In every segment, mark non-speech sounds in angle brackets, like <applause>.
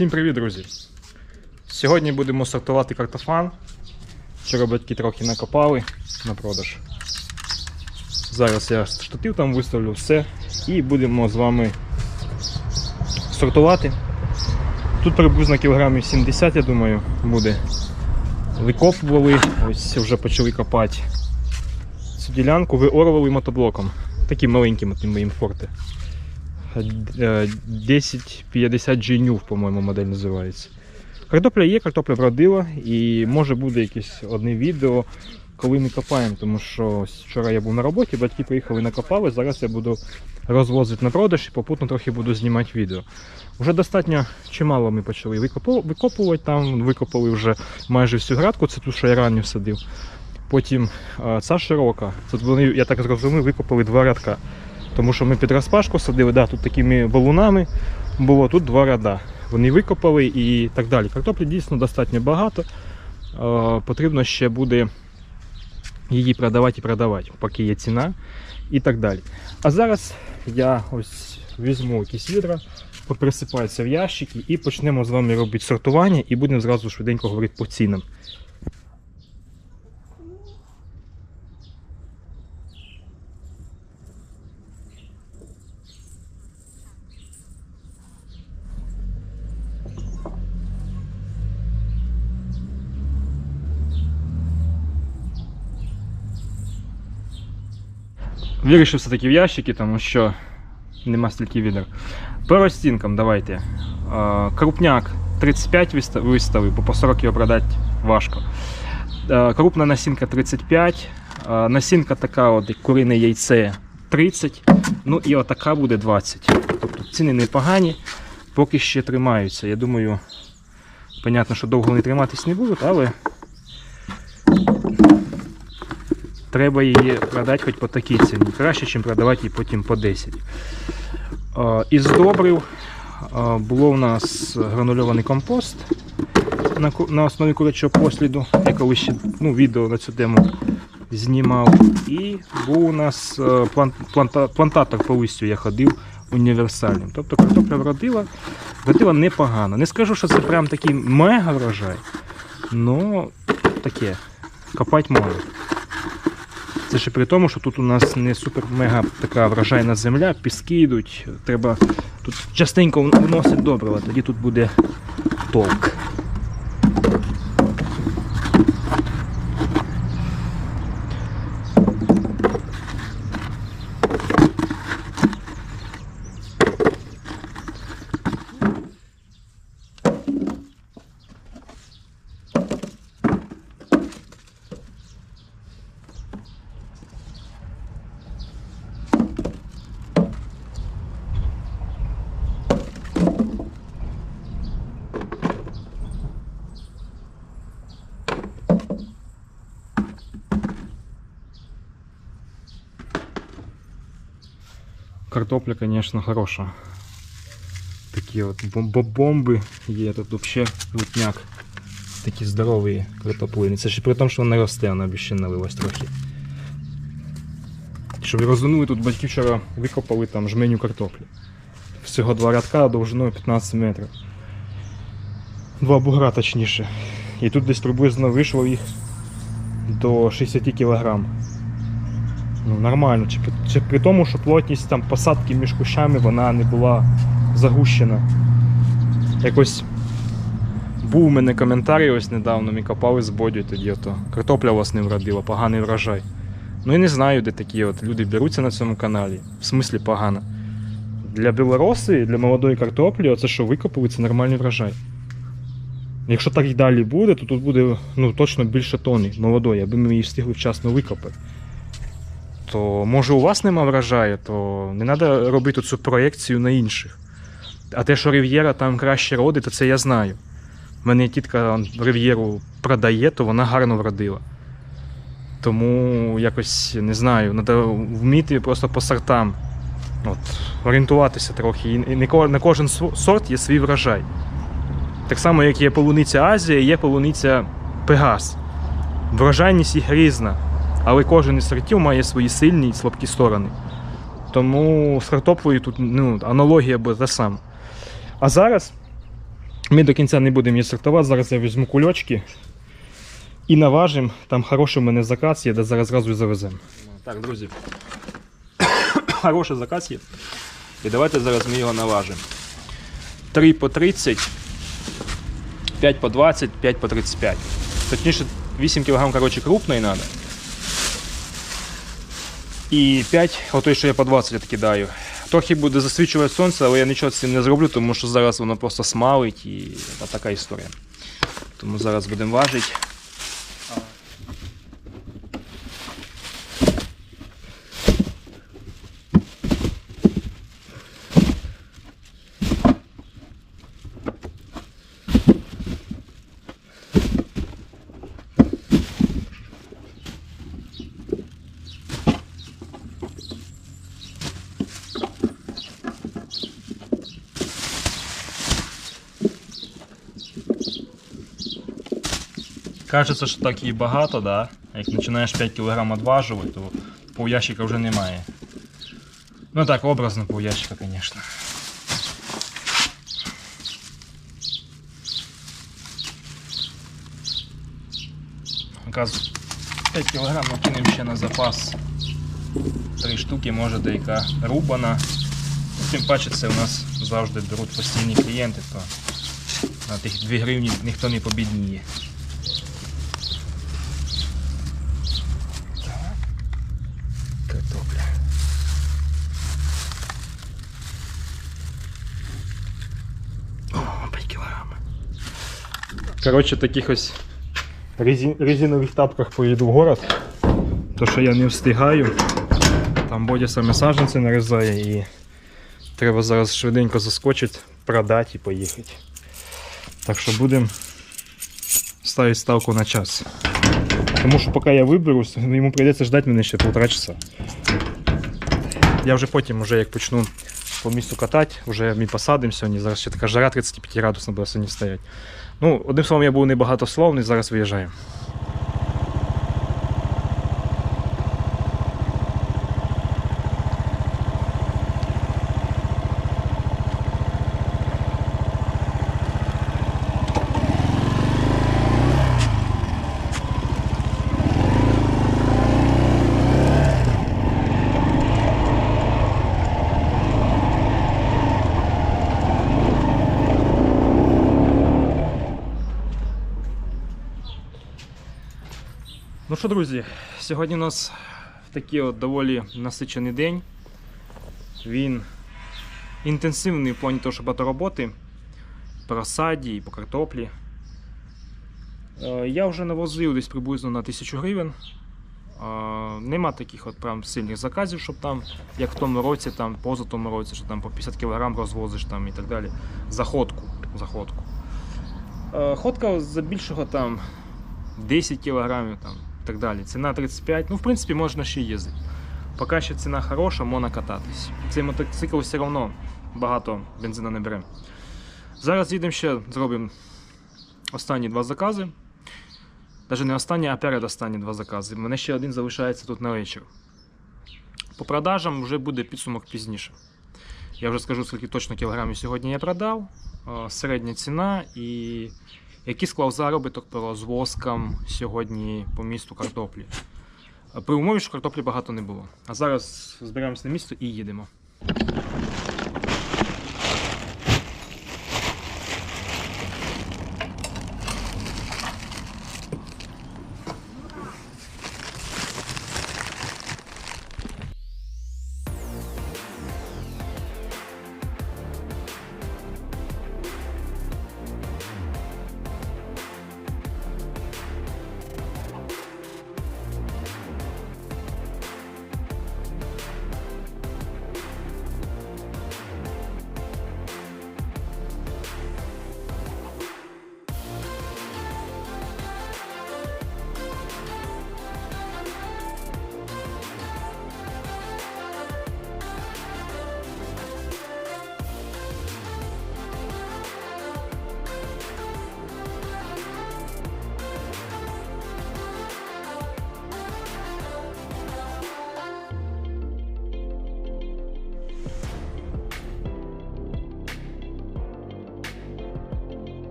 Всім привіт, друзі! Сьогодні будемо сортувати картофан. Вчора батьки трохи накопали на продаж. Зараз я штатив там виставлю все і будемо з вами сортувати. Тут приблизно кілограмів 70, я думаю, буде. Викопували, ось вже почали копати цю ділянку, виорвали мотоблоком. Таким маленьким моїм форте. Е, 1050 G по-моєму, модель називається. Картопля є, картопля вродила, і може буде якесь одне відео, коли ми копаємо, тому що вчора я був на роботі, батьки приїхали накопали, зараз я буду розвозити на продаж і попутно трохи буду знімати відео. Вже достатньо чимало ми почали викопувати там, викопали вже майже всю градку, це ту, що я ранню садив. Потім е, ця широка. Тут вони, я так зрозумів, викопали два рядка. Тому що ми під розпашку садили, да, тут такими валунами було, тут два ряда. Вони викопали і так далі. Картоплі дійсно достатньо багато. Е, потрібно ще буде її продавати і продавати, поки є ціна і так далі. А зараз я ось візьму якісь відра, поприсипаються в ящики і почнемо з вами робити сортування і будемо зразу швиденько говорити по цінам. Вирішив все-таки в ящики, тому що нема стільки відер. По розцінкам давайте. Крупняк 35 виставив, бо по 40 його продати важко. Крупна насінка 35. е, Насінка така, от, як курине яйце 30. Ну і отака буде 20. Тобто ціни непогані, поки ще тримаються. Я думаю, понятно, що довго вони триматись не будуть, але треба її продати хоч по такій ціні. Краще, ніж продавати її потім по 10. Е, Із добрив е, було у нас гранульований компост на, основі курячого посліду. Я колись ще ну, відео на цю тему знімав. І був у нас е, планта- плантатор по листю я ходив універсальним. Тобто картопля вродила, вродила непогано. Не скажу, що це прям такий мега врожай, але таке, копати можна. Це ще при тому, що тут у нас не супер-мега така вражайна земля, піски йдуть. Треба тут частенько вн- вносити добрива, тоді тут буде толк. Картопля, конечно, хороша. Такі от бом- бом- бомби є. Тут взагалі лутняк. Такі здорові картоплини. Це ще при тому, що вона росте, вона ще налилась трохи. Щоб розуміли, тут батьки вчора викопали там жменю картоплі. Всього два рядка довжиною 15 метрів. Два бугра точніше. І тут десь приблизно вийшло їх до 60 кілограм. Ну, нормально. Чи, чи при тому, що плотність там посадки між кущами вона не була загущена. Якось був у мене коментарі ось недавно, ми копали з бодю тоді ото. Картопля вас не вродила, поганий врожай. Ну і не знаю, де такі от люди беруться на цьому каналі. В смислі погано. Для білороси, для молодої картоплі, оце що викопали, це нормальний врожай. Якщо так і далі буде, то тут буде ну, точно більше тони молодої, аби ми її встигли вчасно викопати то може у вас нема врожаю, то не треба робити цю проєкцію на інших. А те, що Рів'єра там краще родить, то це я знаю. У мене тітка Рів'єру продає, то вона гарно вродила. Тому якось не знаю, треба вміти просто по сортам. От, орієнтуватися трохи. І на кожен сорт є свій врожай. Так само, як є полуниця Азія, є полуниця Пегас. Врожайність їх різна. Але кожен із сортів має свої сильні і слабкі сторони. Тому з картоплею тут ну, аналогія буде та сама. А зараз Ми до кінця не будемо її сортувати. Зараз я візьму кульочки і наважимо. Там хороший у мене заказ є, де зараз зразу і завеземо. Так, друзі. <coughs> Хороший заказ є. І давайте зараз ми його наважимо. 3 по 30, 5 по 20, 5 по 35. Точніше, 8 кг коротше, крупної треба. І 5, отой, що я по 20 кидаю. Трохи буде засвічувати сонце, але я нічого з цим не зроблю, тому що зараз воно просто смалить і така історія. Тому зараз будемо важити. Кажеться, що так і багато, да? А Як починаєш 5 кг відважувати, то півящика вже немає. Ну так, образно півящика, звісно. Оказується, 5 кг накинемо ще на запас. Три штуки, може деяка рубана. Ну, Тим паче це у нас завжди беруть постійні клієнти, то на тих 2 гривні ніхто не побідніє. Картопля. О, 5 кілограм. Коротше, таких ось резин, резинових тапках поїду в город. То, що я не встигаю. Там Бодя саме саджанці нарізає і треба зараз швиденько заскочити, продати і поїхати. Так що будемо ставити ставку на час. Тому що поки я виберусь, йому прийдеться ждати мене ще півтора часа. Я вже потім, вже як почну по місту катати, вже ми посадимо сьогодні. Зараз ще така жара 35 градусна буде сьогодні стоять. Ну, одним словом, я був небагатословний, зараз виїжджаю. Що, друзі, сьогодні у нас такий от доволі насичений день. Він інтенсивний в плані того, що багато роботи по розсаді і по картоплі. Е, Я вже навозив десь приблизно на 1000 гривень. Е, Нема таких от прям сильних заказів, щоб там, як в тому році, там, поза тому році, що там по 50 кг розвозиш там, і так далі. Заходку. Заходку. Е, Ходка за більшого там 10 кілограмів там, так далі. Ціна 35, ну в принципі можна ще їздити. Поки що ціна хороша, можна кататись. Цей мотоцикл все одно багато бензину не бере. Зараз їдемо ще, зробимо останні два закази. Навіть не останні, а передостанні два закази. У мене ще один залишається тут на вечір. По продажам вже буде підсумок пізніше. Я вже скажу, скільки точно кілограмів сьогодні я продав, е, середня ціна і який склав заробіток розвозкам сьогодні по місту картоплі. При умові, що картоплі багато не було. А зараз зберемося на місто і їдемо.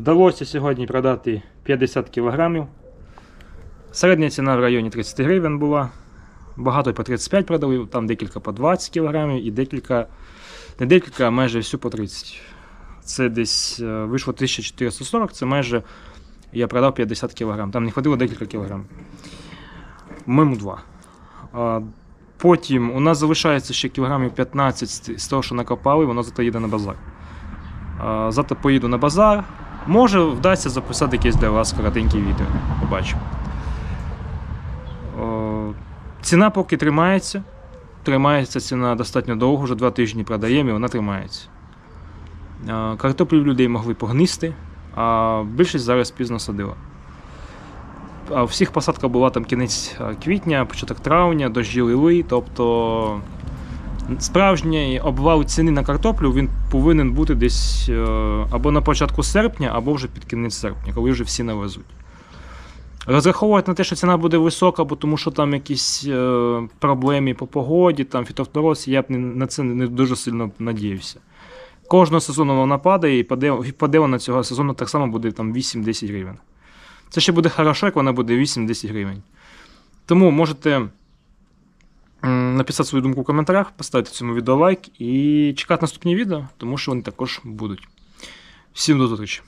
Вдалося сьогодні продати 50 кг. Середня ціна в районі 30 гривень була. Багато по 35 продали, там декілька по 20 кг і декілька, не декілька, а майже всю по 30. Це десь е, вийшло 1440, це майже я продав 50 кг. Там не ходило декілька кілограм. Миму 2. А, потім у нас залишається ще кілограмів 15 з- того, що накопали, воно зато їде на базар. Завтра поїду на базар. Може, вдасться записати якесь для вас коротеньке відео. Побачимо. Ціна поки тримається. Тримається ціна достатньо довго, вже два тижні продаємо і вона тримається. А, Картоплю в людей могли погнисти, а більшість зараз пізно садила. А у всіх посадка була там кінець квітня, початок травня, дощі лили, тобто справжній обвал ціни на картоплю він повинен бути десь е, або на початку серпня, або вже під кінець серпня, коли вже всі навезуть. Розраховувати на те, що ціна буде висока, бо тому що там якісь е, проблеми по погоді, там фітофтороз, я б на це не дуже сильно надіявся. Кожного сезону вона падає, і паде, і паде цього сезону так само буде там 8-10 гривень. Це ще буде хорошо, як вона буде 8-10 гривень. Тому можете написати свою думку в коментарях, поставити цьому відео лайк і чекати наступні відео, тому що вони також будуть. Всім до зустрічі!